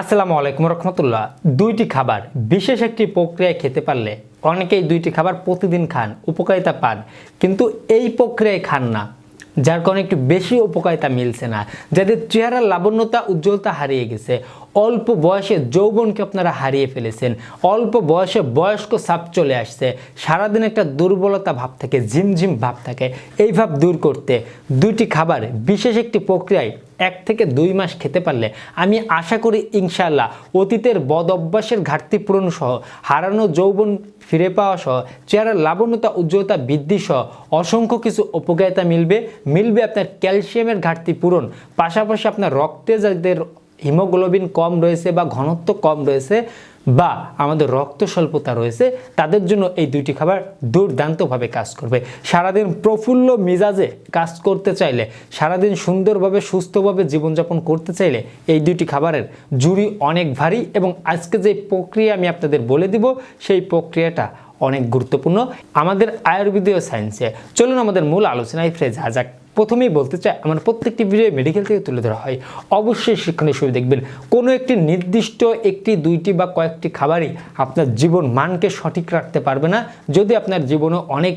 আসসালামু আলাইকুম রহমতুল্লাহ। দুইটি খাবার, বিশেষ একটি প্রক্রিয়ায় খেতে পারলে অনেকেই দুইটি খাবার প্রতিদিন খান, উপকারিতা পান, কিন্তু এই প্রক্রিয়ায় খান না, যার কারণে একটু বেশি উপকারিতা মিলছে না, যাদের চেহারার লাবণ্যতা, উজ্জ্বলতা হারিয়ে গেছে। অল্প বয়সে যৌবনকে আপনারা হারিয়ে ফেলেছেন, অল্প বয়সে বয়স্ক সাপ চলে আসছে, সারাদিন একটা দুর্বলতা ভাব থাকে, ঝিমঝিম ভাব থাকে। এই ভাব দূর করতে দুইটি খাবার, বিশেষ একটি প্রক্রিয়ায় এক থেকে দুই মাস খেতে পারলে আমি আশা করি ইনশাল্লাহ অতীতের বদ অভ্যাসের ঘাটতি পূরণ সহ, হারানো যৌবন ফিরে পাওয়া সহ, চেহারার লাবণ্যতা, উজ্জ্বলতা বৃদ্ধি সহ অসংখ্য কিছু উপকারিতা মিলবে মিলবে আপনার ক্যালসিয়ামের ঘাটতি পূরণ। পাশাপাশি আপনার রক্তে যাদের হিমোগ্লোবিন কম রয়েছে বা ঘনত্ব কম রয়েছে বা আমাদের রক্ত স্বল্পতা রয়েছে, তাদের জন্য এই দুইটি খাবার দুর্দান্তভাবে কাজ করবে। সারাদিন প্রফুল্ল মিজাজে কাজ করতে চাইলে, সারাদিন সুন্দরভাবে, সুস্থভাবে জীবনযাপন করতে চাইলে এই দুইটি খাবারের জুড়ি অনেক ভারী এবং আজকে যে প্রক্রিয়া আমি আপনাদের বলে দিব, সেই প্রক্রিয়াটা অনেক গুরুত্বপূর্ণ। আমাদের আয়ুর্বেদীয় সায়েন্সে চলুন আমাদের মূল আলোচনায় ফিরে যা যাক। প্রথমেই বলতে চাই, আমার প্রত্যেকটি ভিডিও মেডিকেল থেকে তুলে ধরা হয়। অবশ্যই শিক্ষণীয় হিসেবে দেখবেন। কোনো একটি নির্দিষ্ট একটি, দুইটি বা কয়েকটি খাবারই আপনার জীবন মানকে সঠিক রাখতে পারবে না। যদি আপনার জীবনে অনেক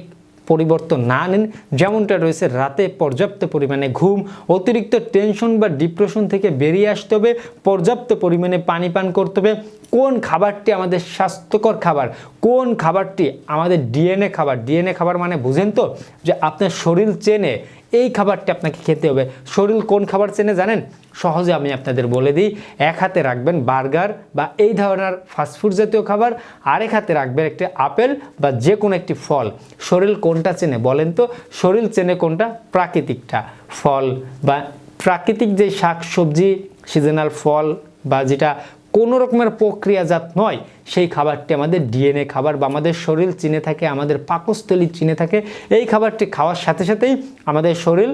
পরিবর্তন না নেন যেমনটা রয়েছে, রাতে পর্যাপ্ত পরিমাণে ঘুম, অতিরিক্ত টেনশন বা ডিপ্রেশন থেকে বেরিয়ে আসতে হবে, পর্যাপ্ত পরিমাণে পানি পান করতে হবে। কোন খাবারটি আমাদের স্বাস্থ্যকর খাবার, কোন খাবারটি আমাদের ডিএনএ খাবার ডিএনএ খাবার মানে বুঝেন তো, যে আপনার শরীর চেনে এই খাবারটি আপনাকে খেতে হবে। শরীর কোন খাবার চেনে জানেন? সহজে আমি আপনাদের বলে দিই, এক হাতে রাখবেন বার্গার বা এই ধরনের ফাস্টফুড জাতীয় খাবার, আরেক হাতে রাখবেন একটি আপেল বা যে কোনো একটি ফল। শরীর কোনটা চেনে বলেন তো? শরীর চেনে কোনটা? প্রাকৃতিকটা। ফল বা প্রাকৃতিক যে শাক সবজি সিজনাল ফল বা যেটা কোনো রকমের প্রক্রিয়াজাত নয়। সেই খাবারটি আমাদের ডিএনএ খাবার বা আমাদের শরীর চিনে থাকে, আমাদের পাকস্থলী চিনে থাকে। এই খাবারটি খাওয়ার সাথে সাথেই আমাদের শরীর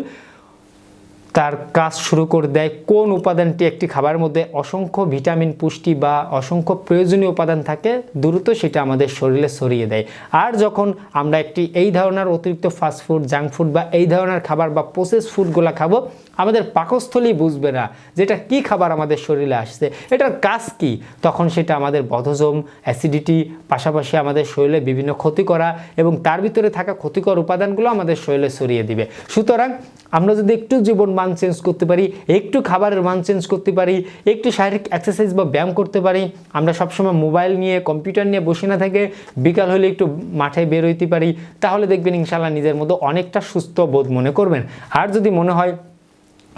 তার কাজ শুরু করে দেয় কোন উপাদানটি একটি খাবারের মধ্যে অসংখ্য ভিটামিন, পুষ্টি বা অসংখ্য প্রয়োজনীয় উপাদান থাকে, দ্রুত সেটা আমাদের শরীরে ছড়িয়ে দেয়। আর যখন আমরা একটি এই ধরনের অতিরিক্ত ফাস্টফুড জাঙ্ক ফুড বা এই ধরনের খাবার বা প্রসেস ফুডগুলো খাব, আমাদের পাকস্থলী বুঝবে না যেটা কি খাবার আমাদের শরীরে আসছে। এটার কাজ কি? তখন সেটা আমাদের বধজম অ্যাসিডিটি পাশাপাশি আমাদের শরীরে বিভিন্ন ক্ষতি করা এবং তার ভিতরে থাকা ক্ষতিকর উপাদানগুলো আমাদের শরীরে ছড়িয়ে দিবে। সুতরাং আমরা যদি একটু জীবন মান চেঞ্জ করতে পারি, একটু খাবারের মান চেঞ্জ করতে পারি, একটু শারীরিক এক্সারসাইজ বা ব্যায়াম করতে পারি। আমরা সবসময় মোবাইল নিয়ে কম্পিউটার নিয়ে বসে না থাকে বিকাল হলে একটু মাঠে বের হইতে পারি। তাহলে দেখবেন ইনশাল্লাহ নিজের মধ্যে অনেকটা সুস্থ বোধ মনে করবেন। আর যদি মনে হয়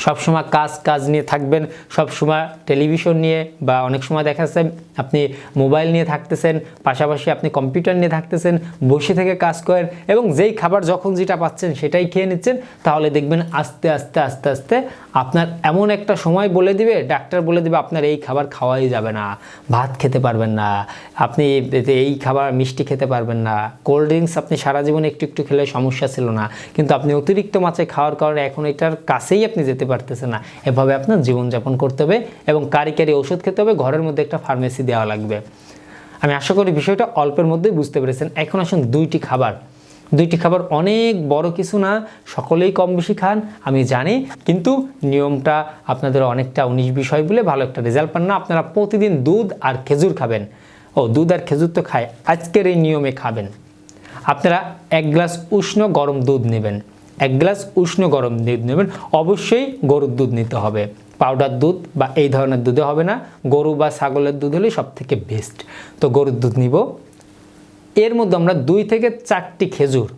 সবসময় কাজ কাজ নিয়ে থাকবেন, সবসময় টেলিভিশন নিয়ে বা অনেক সময় দেখা যাচ্ছে আপনি মোবাইল নিয়ে থাকতেছেন, পাশাপাশি আপনি কম্পিউটার নিয়ে থাকতেছেন, বসে থেকে কাজ করেন এবং যেই খাবার যখন যেটা পাচ্ছেন সেটাই খেয়ে নিচ্ছেন, তাহলে দেখবেন আস্তে আস্তে আস্তে আস্তে আপনার এমন একটা সময় বলে দিবে, ডাক্তার বলে দিবে আপনার এই খাবার খাওয়াই যাবে না, ভাত খেতে পারবেন না, আপনি এই খাবার মিষ্টি খেতে পারবেন না, কোল্ড ড্রিঙ্কস আপনি সারা জীবন একটু একটু খেলে সমস্যা ছিল না, কিন্তু আপনি অতিরিক্ত মাছে খাওয়ার কারণে এখন এটার কাছেই আপনি যেতে পারতেছেন না। এভাবে আপনার জীবনযাপন করতে হবে এবং কারি কারি ওষুধ খেতে হবে, ঘরের মধ্যে একটা ফার্মেসি দেওয়া লাগবে। আমি আশা করি বিষয়টা অল্পের মধ্যেই বুঝতে পেরেছেন। এখন আসুন দুইটি খাবার। দুইটি খাবার অনেক বড় কিছু না, সকলেই কম বেশি খান, আমি জানি। কিন্তু নিয়মটা আপনাদের অনেকটা উনিশ বিষয় বলে ভালো একটা রেজাল্ট পান না। আপনারা প্রতিদিন দুধ আর খেজুর খাবেন। ও, দুধ আর খেজুর তো খায়। আজকের এই নিয়মে খাবেন। আপনারা এক গ্লাস উষ্ণ গরম দুধ নেবেন। এক গ্লাস উষ্ণ গরম দুধ নেবেন। অবশ্যই গরুর দুধ নিতে হবে। পাউডার দুধ বা এই ধরনের দুধে হবে না। গরু বা ছাগলের দুধ হলে সব থেকে বেস্ট তো গরুর দুধ নিব। এর মধ্যে আমরা দুই থেকে চারটি খেজুর,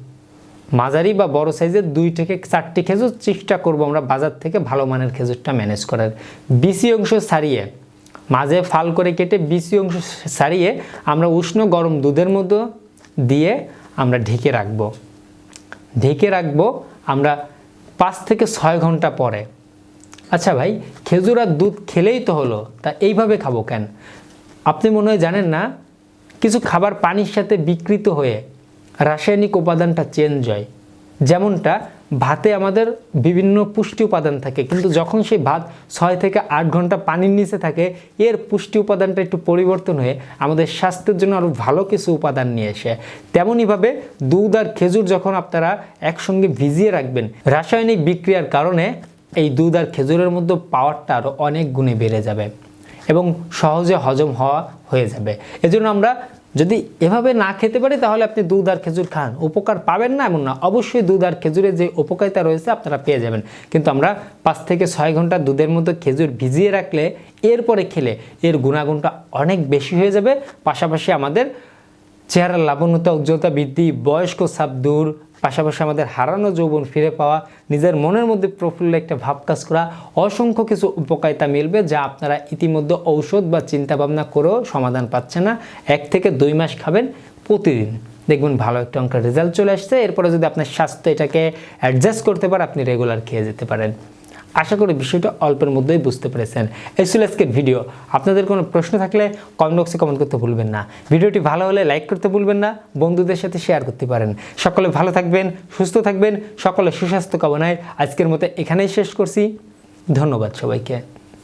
মাঝারি বা বড় সাইজের দুই থেকে চারটি খেজুর চেষ্টা করব আমরা বাজার থেকে ভালো মানের খেজুরটা ম্যানেজ করার। বিসি অংশ ছাড়িয়ে মাঝে ফাল করে কেটে বিসি অংশ ছাড়িয়ে আমরা উষ্ণ গরম দুধের মধ্যে দিয়ে আমরা ঢেকে রাখব। ঢেকে রাখব। আমরা পাঁচ থেকে ছয় ঘণ্টা পরে। আচ্ছা ভাই, খেজুর আর দুধ খেলেই তো হলো, তা এইভাবে খাব কেন? আপনি মনে হয় জানেন না, কিছু খাবার পানির সাথে বিকৃত হয়ে রাসায়নিক উপাদানটা চেঞ্জ হয়। যেমনটা ভাতে আমাদের বিভিন্ন পুষ্টি উপাদান থাকে। কিন্তু যখন সেই ভাত ছয় থেকে আট ঘণ্টা পানির নিচে থাকে, এর পুষ্টি উপাদানটা একটু পরিবর্তন হয়ে আমাদের স্বাস্থ্যের জন্য আরও ভালো কিছু উপাদান নিয়ে আসে। তেমনইভাবে দুধ আর খেজুর যখন আপনারা একসঙ্গে ভিজিয়ে রাখবেন, রাসায়নিক বিক্রিয়ার কারণে এই দুধ আর খেজুরের মধ্যে পাওয়ারটা আরও অনেক গুণে বেড়ে যাবে এবং সহজে হজম হওয়া হয়ে যাবে। এজন্য আমরা যদি এভাবে না খেতে পারি, তাহলে আপনি দুধ আর খেজুর খান। উপকার পাবেন না এমন না। অবশ্যই দুধ আর খেজুরের যে উপকারিতা রয়েছে, আপনারা পেয়ে যাবেন। কিন্তু আমরা পাঁচ থেকে ছয় ঘণ্টা দুধের মতো খেজুর ভিজিয়ে রাখলে, এরপরে খেলে এর গুণাগুণটা অনেক বেশি হয়ে যাবে। পাশাপাশি আমাদের চেহারার লাবণ্যতা, উজ্জ্বলতা বৃদ্ধি, বয়স্ক সাপ দূর পাশাপাশি আমাদের হারানো যৌবন ফিরে পাওয়া, নিজের মনের মধ্যে প্রফুল্ল একটা ভাব কাজ করা, অসংখ্য কিছু উপকারিতা মিলবে যা আপনারা ইতিমধ্যে ঔষধ বা চিন্তা ভাবনা করেও সমাধান পাচ্ছে না। এক থেকে দুই মাস খাবেন প্রতিদিন। দেখবেন ভালো একটা অঙ্কের রেজাল্ট চলে আসছে। এরপরে যদি আপনার স্বাস্থ্য এটাকে অ্যাডজাস্ট করতে পারে, আপনি রেগুলার খেয়ে যেতে পারেন। আশা করি বিষয়টা অল্পের মধ্যেই বুঝতে পেরেছেন। এই ছিল আজকের ভিডিও। আপনাদের কোনো প্রশ্ন থাকলে কমেন্ট বক্সে কমেন্ট করতে ভুলবেন না। ভিডিওটি ভালো হলে লাইক করতে ভুলবেন না, বন্ধুদের সাথে শেয়ার করতে পারেন। সকলে ভালো থাকবেন, সুস্থ থাকবেন সকলে সুস্বাস্থ্য কামনায় আজকের মতো এখানেই শেষ করছি। ধন্যবাদ সবাইকে।